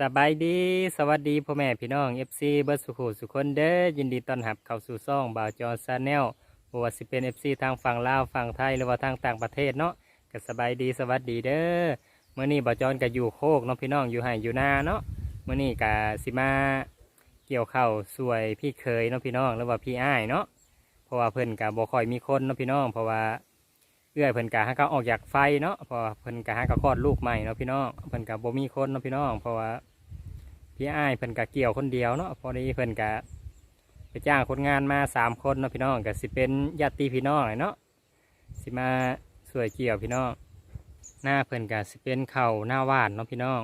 สบายดี สวัสดีพ่อแม่พี่น้อง FC เบิร์ดสุขุสุขคนเด้อยินดีต้อนรับเข้าสู่ซ่องบ่าวจอซาแนลบ่ว่าสิเป็น FC ทางฝั่งลาวฝั่งไทยหรือว่าทางต่างประเทศเนาะก็สบายดีสวัสดีเด้อเมื่อนี้บ่าวจอนก็อยู่โคกเนาะพี่น้องอยู่ไห้อยู่นาเนาะเมื่อนี้ก็สิมาเกี่ยวข้าวสวยพี่เคยเนาะพี่น้องหรือว่าพี่อ้ายเนาะเพราะว่าเพิ่นก็บ่ค่อยมีคนเนาะพี่น้อง เพราะว่า เอื้อยเพิ่นกะหาเขาออกจากไฟเนาะพราะว่าเพิ่นกะหาเขาคลอดลูกใหม่เนาะพี่น้องเพิ่นกะบ่มีคนเนาะพี่น้องเพราะว่าพี่อ้ายเพิ่นกะเกี่ยวคนเดียวเนาะพอดีเพิ่นกะไปจ้างคนงานมาสามคนเนาะพี่น้องกะสิเป็นญาติพี่น้องเลยเนาะสิมาสวยเกี่ยวพี่น้องหน้าเพิ่นกะสิเป็นเข่าหน้าหวานเนาะพี่น้อง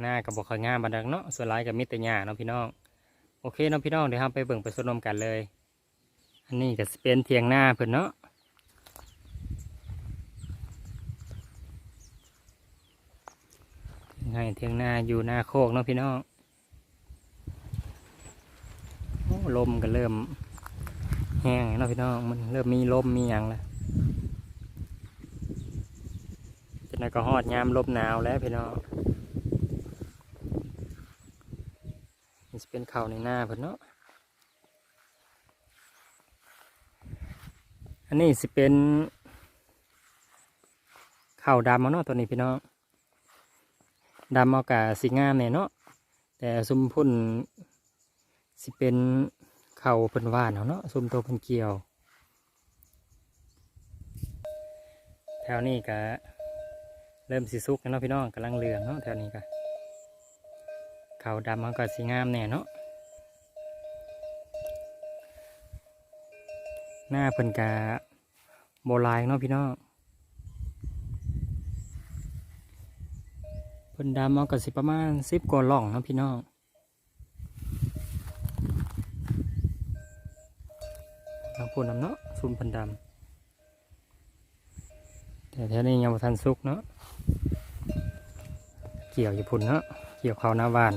หน้ากับบ่ค่อยงามบันดักเนาะส่วนหลายกับมิตรหญ้าเนาะพี่น้องโอเคเนาะพี่น้องเดี๋ยวเราไปเบิ่งไปสนมกันเลย อันนี้ก็สิเป็นเทียงหน้าเพิ่นเนาะ ให้เทียงนาอยู่หน้าโคกเนาะพี่น้องลมก็เริ่มแห้งเนาะพี่น้องมันเริ่มมีลมมีอย่างแล้วจะนั้นก็ฮอดยามลมหนาวแล้วพี่น้องนี่จะเป็นเข่าในหน้าเพิ่นเนาะอันนี้สิเป็นเข่าวดำเอาเนาะตัวนี้พี่น้อง ดำเอากะสีงามเนี่ยเนาะแต่ซุมพุ่นสิเป็นเข่าเพิ่นวานเนาะซุมตัวเพิ่นเกี่ยว แถวนี้กะเริ่มสีสุกเนาะพี่น้องกำลังเหลืองเนาะแถวนี้กะเข่าดำเอากะสีงามแน่เนาะหน้าเพิ่นกะโบราณเนาะพี่น้อง พิ่นดำเอากระสิประมาณสิบกว่าหล่องนะพี่น้องเราพูดนำเนาะซุ่มเพิ่นดำแต่แถวนี้ยังทันสุกเนาะเกี่ยวอยู่พุ่นเนาะเกี่ยวเขาวหน้าบ้าน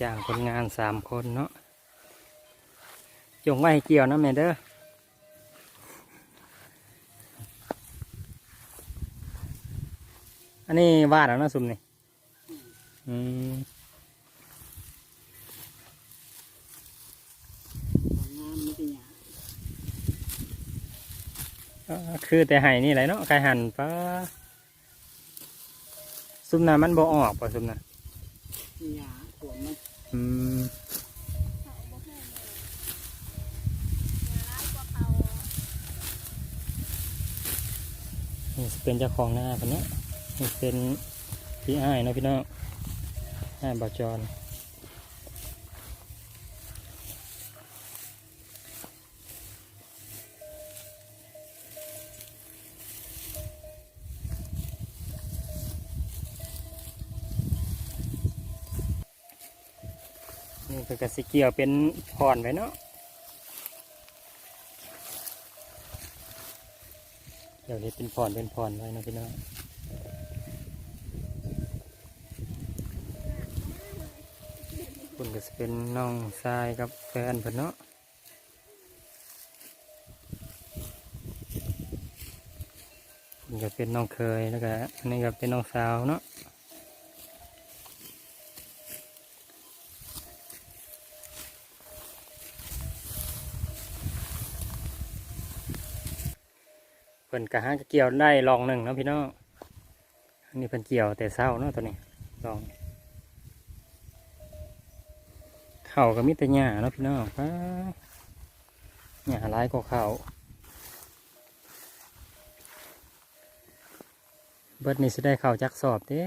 จ้างคนงานสามคนเนาะจงไว้เกี่ยวนะแม่เด้อ อันนี้วาดแล้วนะซุมนี่อืมงามไม่เป็นหยังอ่าคือแต่ไห้นี่แหละเนาะไก่หันปลาซุมน่ะมันบ่ออกป่ะซุมน่ะหยาอืมนี่เป็นเจ้าของหน้าคนเนี้ย นี่เป็นพี่อ้ายเนาะพี่น้องอ้ายบาจรนี่เป็นกระสิเกี่ยวเป็นพรไว้เนาะเดี๋ยวนี้เป็นพรเป็นพรไว้เนาะพี่น้อง คุณก็จะเป็นน้องชายกับแฟนเพิ่นเนาะคุณก็เป็นน้องเคยแล้วก็อันนี้ก็เป็นน้องสาวเนาะเพิ่นก็หาเกี่ยวได้ลองหนึ่งเนาะพี่น้องอันนี้เพิ่นเกี่ยวแต่เศร้าเนาะตัวนี้ลอง เข่าก็มีแต่หญ้าเนาะพี่น้องป้าหญ้าลายกว่าเข่าเบิดนี่สิได้เข่าจักสอบเด้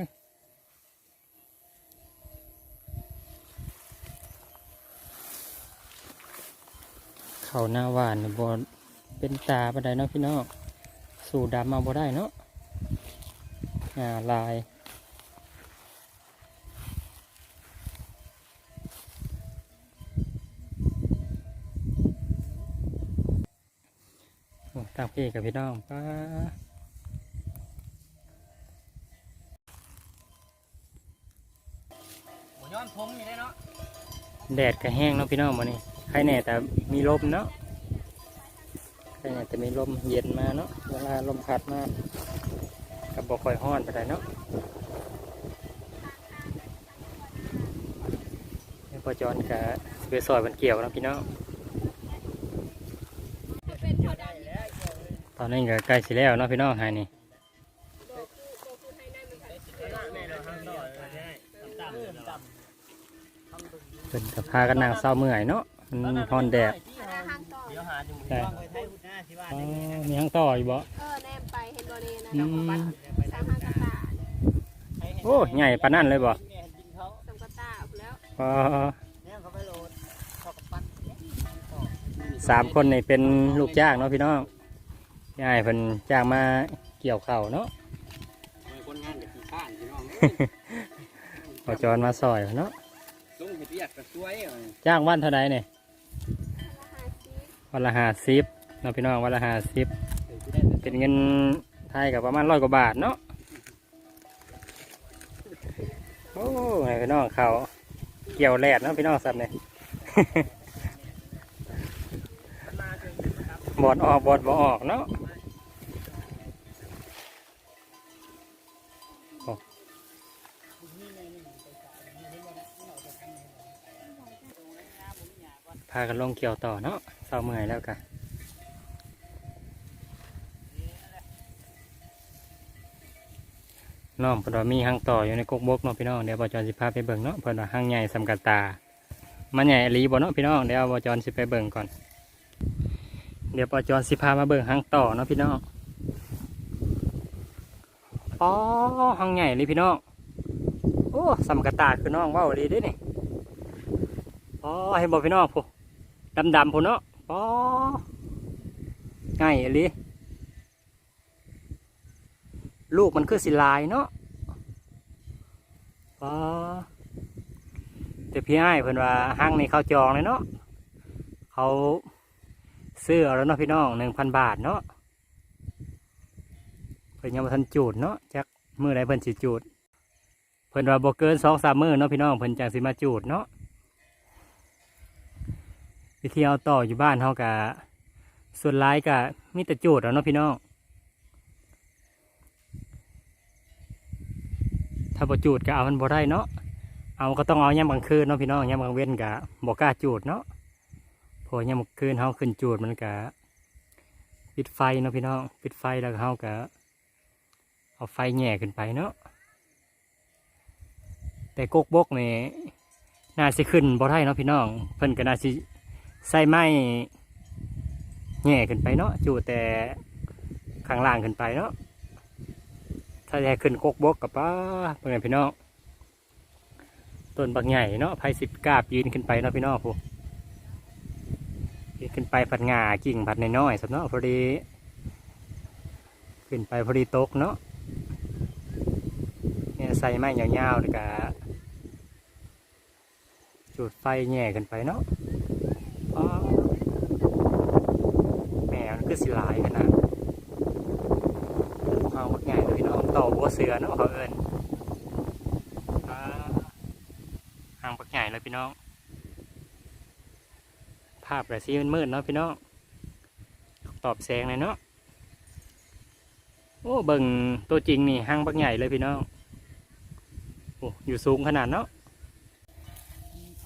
เข่าหน้าหวานนี่บ่เป็นตาปานใดเนาะพี่น้อง สู่ดำมาบ่ได้เนาะหญ้าลาย โอ้ตั้งพี่กับพี่น้องป้าหมูย้อนผมอยู่ได้เนาะ แดดก็แห้งเนาะพี่น้องวันนี้ใครแน่แต่มีลมเนาะแต่เนี่ยจะมีลมเย็นมาเนาะ เวลาลมพัดมากับบ่ค่อยห้อนไปได้เนาะนี่พอจอนกับไปซอยมันเกี่ยวเนาะพี่น้อง อนนี้ก็ใกล้สิแล้วเนาะพี่น้องหายนี่เป็นกับพากันนั่งเศร้าเมื่อยเนาะมันฮอนแดดทางต่อใช่ไปไทยพุทธนาที่ว่าอ๋อได้ไงนะมีทั้งต่ออยู่บ่เออแนมไปเห็นบอเนนะอืดอกมบัตรสามห้ากระตาโอ้ใหญ่ปานนั่นเลยบ่แม่กินเขาสามกระตาเอาแล้วอ๋อเนี่ยเขาไปโหลดเขากับปั้นสามคนนี่เป็นลูกจ้างเนาะพี่น้อง ยายเพิ่นจ้างมาเกี่ยวข้าวเนาะ คนงานกับขี้ข้านพี่น้องพอจอนมาซอยเนาะ ลุงเห็ดเรียกกระช่วยจ้างวันเท่าใดเนี่ยราคาซีวันละห้าสิบเนาะพี่น้องวันละห้าสิบเป็นเงินไทยกับประมาณร้อยกว่าบาทเนาะ โอ้ยพี่น้องเขาเกี่ยวแรดเนาะพี่น้องสับเนี่ย บอดออกบอดบ่ออกเนาะ พากันลงเกี่ยวต่อเนาะเศร้าเมื่อยแล้วกันน้องเพิ่นว่ามีหางต่ออยู่ในกกบกเนาะพี่น้องเดี๋ยวบอจอนสิพาไปเบิ่งเนาะเพิ่นว่าหางใหญ่สำกัดตา มันใหญ่อีหลีบ่เนาะพี่น้องเดี๋ยวบอจอนสิไปเบิ่งก่อน เดี๋ยวบอจอนสิพามาเบิ่งหางต่อเนาะพี่น้องอ๋อหางใหญ่ลยพี่น้องโอ้สำกัดตาคือน้องเว้าอีหลีด้นี่อ๋อให้บอพี่น้องผู้ ดำดำๆพุ่นเนาะป๋อง่ายอีลิลูกมันคือสิลายเนาะป๋อแต่พี่ไอ้เพิ่นว่าห้างในเขาจองเลยเนาะเขาซื้อแล้วเนาะพี่น้องหนึ่งพันบาทเนาะเพิ่นยังบ่ทันจูดเนาะจักมือใดเพิ่นสิจูดเพิ่นว่าบ่เกินสองสามมือเนาะพี่น้องเพิ่นจังสิมาจูดเนาะ วิธีเอาต่ออยู่บ้านเฮากะส่วนร้ายกะมีแต่โจทย์แล้วเนาะพี่น้องถ้าบ่จูดก็เอามันบ่ได้เนาะเอาก็ต้องเอายามกลางคืนเนาะพี่น้องยามกลางเว้นกะบ่กล้าจูดเนาะพอยามกลางคืนเฮาขึ้นจูดมันกะปิดไฟเนาะพี่น้องปิดไฟแล้วก็เฮากะเอาไฟแหง่ขึ้นไปเนาะแต่กกบกนี่น่าสิขึ้นบ่ได้เนาะพี่น้องเพิ่นก็น่าสิ ใส่ไม้แง่ขึ้นไปเนาะจูแต่ข้างล่างขึ้นไปเนาะถ้าจะให้ขึ้นกกบกกับป้าเป็นไงพี่น้องต้นบักใหญ่เนาะไผ่สิบกาบยืนขึ้นไปเนาะพี่น้องผู้ยืนขึ้นไปผัดงากิ่งผัดน้อยๆสักเนาะพอดี ขึ้นไปพอดีตกเนาะเนี่ยใส่ไม้ยาวๆเลยกะจุดไฟแง่ขึ้นไปเนาะ อ๋อแหมมัน คือสิหลายขนาดเอาง่ายเลยพี่น้องต่อบัวเสือเนาะเขาเอิญอ่าห่างปักใหญ่เลยพี่น้อง ภาพแบบสีมันมืดเนาะพี่น้อง ตอบแสงเลยเนาะ โอ้เบิ่งตัวจริงนี่ห่างปักใหญ่เลยพี่น้อง โอ้อยู่สูงขนาดเนาะ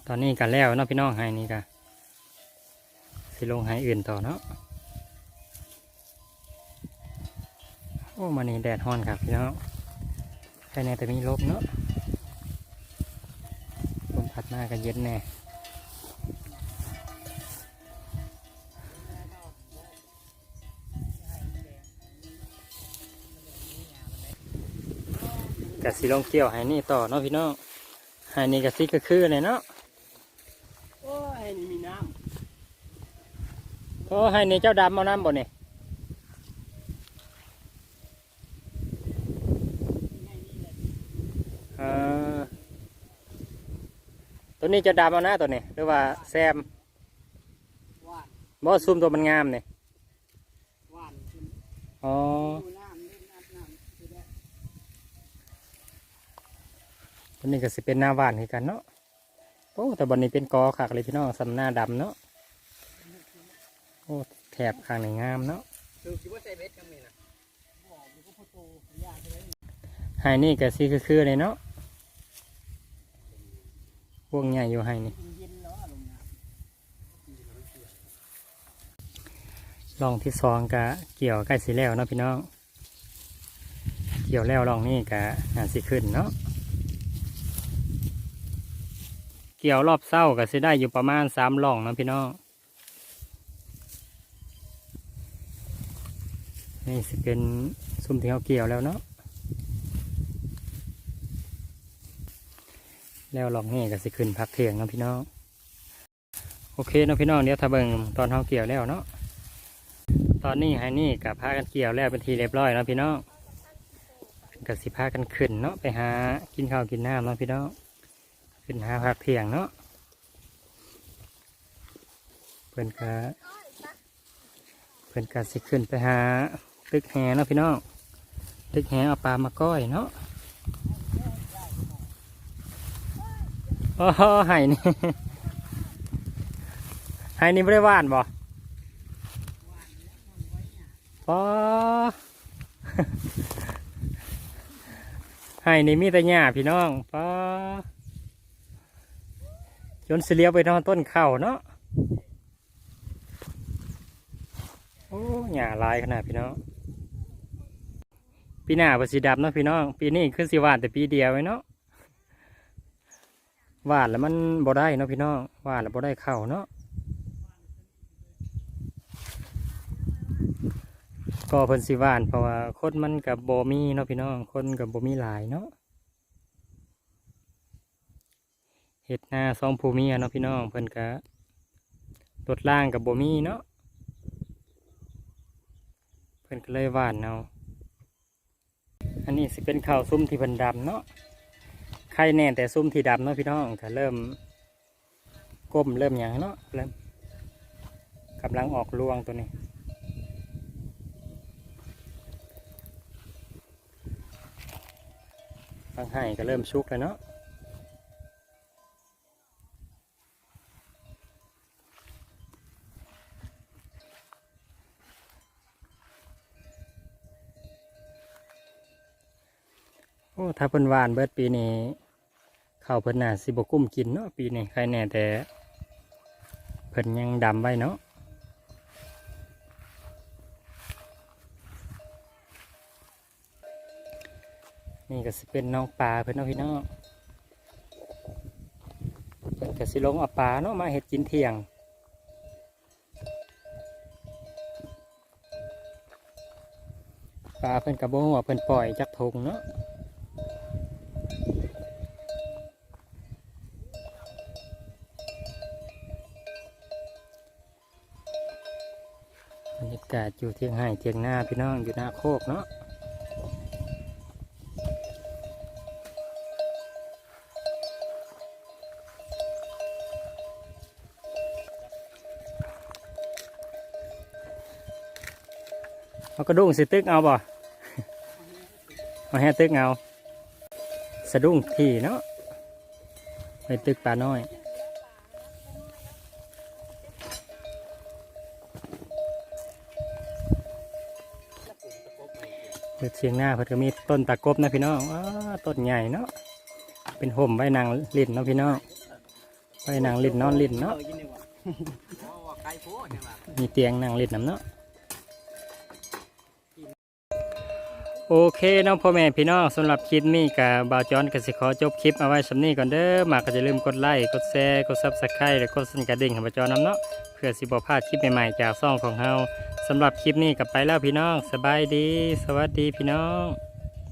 ตอนนี้กันแล้วเนาะพี่น้องให้นี่กันสิลงให้อื่นต่อเนาะ โอ้มานี่แดดฮ้อนครับพี่น้องแค่นี้แต่มีลมเนาะลมพัดมากันเย็นแน่กะสิลงเกี่ยวให้นี่ต่อเนาะพี่น้องให้นี่กะสิก็คือเลยเนาะโอ้ยนี่มีน้โอ้ให้นี่เจ้าดำเอาน้ำบ่เนี่ยเออ ตัวนี้เจะดำเอานะตัวนี้หรือว่าแซมำว่านบ่ซุ่มตัวมันงามเนี่ยว่านขึ้นอ๋อดูน้ำเล่นน้ำน้ำคือได้ตัวนี้ก็สิเป็นหน้าหวานคือกันเนาะโอ้แต่บนนี้เป็นกอขากเลยพี่น้องสำหน้าดำเนาะโอ้แถถบข้างในงามเนาะคือคิดว่าใส่เบ็ดกันไหมนะบอกมันก็พอโตยากเลยไฮนี่ก็สิคือๆเลยเนาะ พวกใหญ่อยู่ไฮนี่ลองที่สองกะเกี่ยวใกล้สิแล้วเนาะพี่น้อง เกี่ยวแล้วลองนี่กะงานสิขึ้นเนาะ เกี่ยวรอบเศร้าก็สิได้อยู่ประมาณสามลองเนาะพี่น้องนี่สิเป็นซุ้มที่เขาเกี่ยวแล้วเนาะ แล้วลองนี่ก็สิขึ้นพักเที่ยงนะพี่น้องโอเคนะพี่น้องเดี๋ยวถ้าเบิ่งตอนเขาเกี่ยวแล้วเนาะตอนนี้ไฮนี่กับพากันเกี่ยวแล้วเป็นทีเรียบร้อยแล้วพี่น้องกับสิพากันขึ้นเนาะไปหากินข้าวกินน้ำเนาะพี่น้องขึ้นหาพักเที่ยงเนาะเพื่อนกะเพื่อนกะสิขึ้นไปหาตึกแหเนาะพี่น้องตึกแหเอาปลามาก้อยเนาะ โอ้โหไห้นี่ไห้นี่ไม่ได้ว่านบ่ปอให้นี่มีแต่หญ้าพี่น้องปอจนสิเลียวไปทางต้นข้าวเนาะโอ้หญ้าหลายขนาดพี่น้องปีหน้าภาษีดับเนาะพี่น้อง ปีนี้ขึ้นสิหวานแต่ปีเดียวไว้เนาะห วานแล้วมันบ่ได้เนาะพี่น้องหวานแล้วบ่ได้เข้าเนาะก็เพิ่นสิว่านเพราะว่าคนมันกับโบมีเนาะพี่น้องคนกับโบมีหลายเนาะเห็ดนาซองภูมีเนาะพี่น้องเพิ่นกะรถล่างกับโบมีเนาะเพิ่นก็เลยว่านเอาอันนี้สิเป็นข้าวซุ้มที่เพิ่นดำเนาะ ใครแน่แต่ซุ้มที่ดำเนาะพี่น้องก็เริ่มก้มเริ่มหยังเนาะเริ่มกำลังออกรวงตัวนี้บางไห่ก็เริ่มชุกแล้วเนาะโอ้ถ้าเพิ่นวานเบิดปีนี้ ข้าวเพิ่นน่าสิบกุ้มกินเนาะปีนี้ใครแน่แต่เพิ่นยังดำไว้เนาะนี่ก็สิเป็นน้องปลาเพิ่นเนาะพี่น้องเพิ่นก็สิลงเอาปลาเนาะมาเฮ็ดกินเที่ยง ปลาเพิ่นกระโบว่าเพิ่นปล่อยจักทงเนาะ อยู่เทียงไห้เทียงหน้าพี่น้องอยู่หน้าโคกเนาะเอากระดุ้งสิตึกเอาบ่เอาแห่ตึกเอาสะดุ้งที่เนาะไปตึกปลาน้อย เด็ดเชียงหน้าเพิ่นก็มีต้นตะกบนะพี่น้องว้าต้นใหญ่เนาะเป็นห่มไว้นางลิ้นเนาะพี่น้องไว้นางลิ้นนอนลิ้นเนาะเอมีเตียงนางลิ้นน้ำเนาะโอเคน้องพ่อแม่พี่น้องสำหรับคลิปนี้กับบาวจอนก็สิขอจบคลิปเอาไว้สำนี้ก่อนเด้อมาก็จะลืมกดไลค์กดแชร์กดซับสไครต์และกดสั่นกระดิ่งให้บาวจอนน้ำเนาะเพื่อสิบ่พลาดคลิปใหม่ๆจากซ่องของเฮา สำหรับคลิปนี้กับไปแล้วพี่น้อง สบายดี สวัสดีพี่น้อง